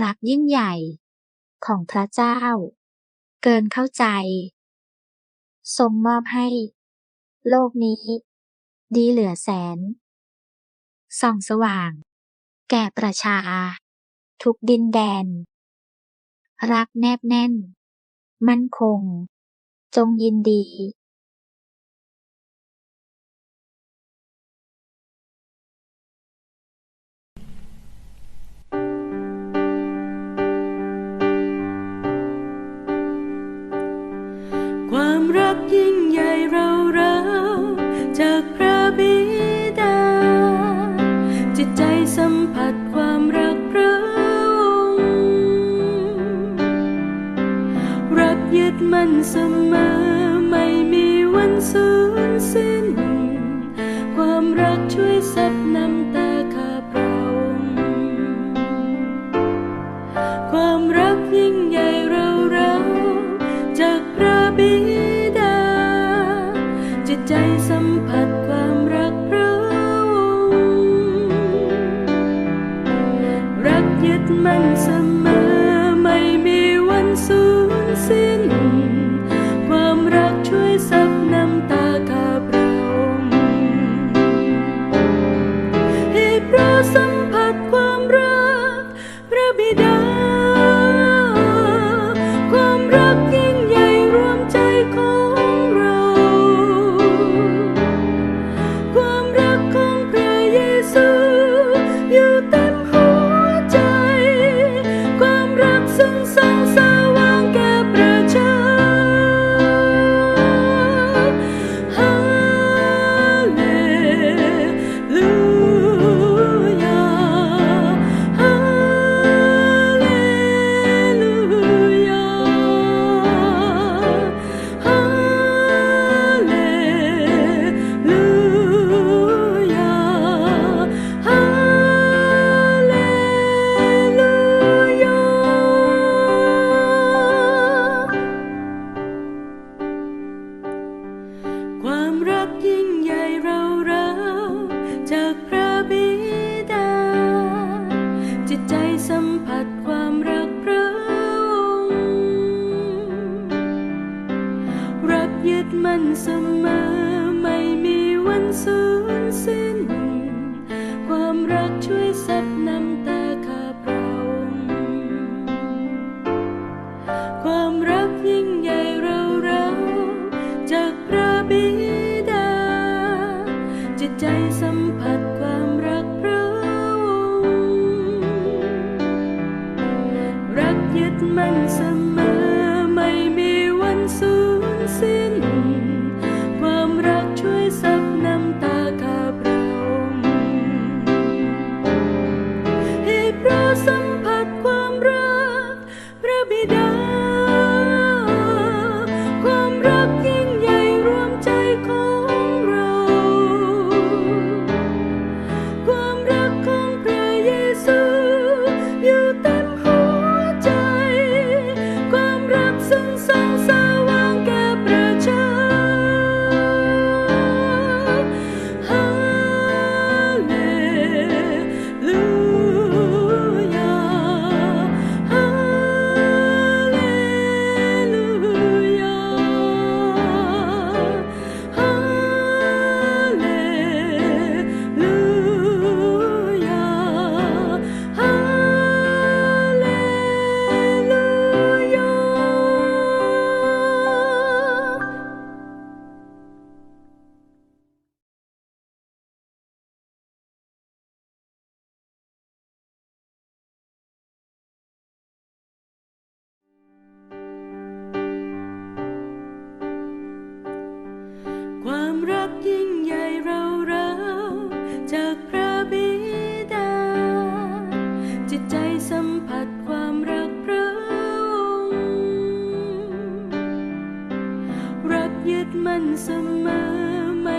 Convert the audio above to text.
รักยิ่งใหญ่ของพระเจ้า เกินเข้าใจ ทรงมอบให้ โลกนี้ ดีเหลือแสน ส่องสว่าง แก่ประชา ทุกดินแดน รักแนบแน่น มั่นคง จงยินดี ความรักยิ่งใหญ่เราเราจากพระบิดา จิตใจสัมผัสความรักพระองค์รักยึดมั่นเสมอไม่มีวันสูญสิ้น ความรักช่วยซับน้ำตา มั่นเสมอ ไม่มีวันสูญสิ้น ความรักช่วยซับน้ำตา มันเสมอ ไม่มีวันสูญสิ้น ความรักช่วยซับน้ำตาข้าพระองค์ความรักยิ่งใหญ่เราเราจากพระบิดา จิตใจสัมผัสความรักพระองค์รักยึดมั่นเสมอ ยิ่งใหญ่เราเราจากพระบิดา จิตใจสัมผัสความรักพระองค์รักยึดมั่นเสมอไม่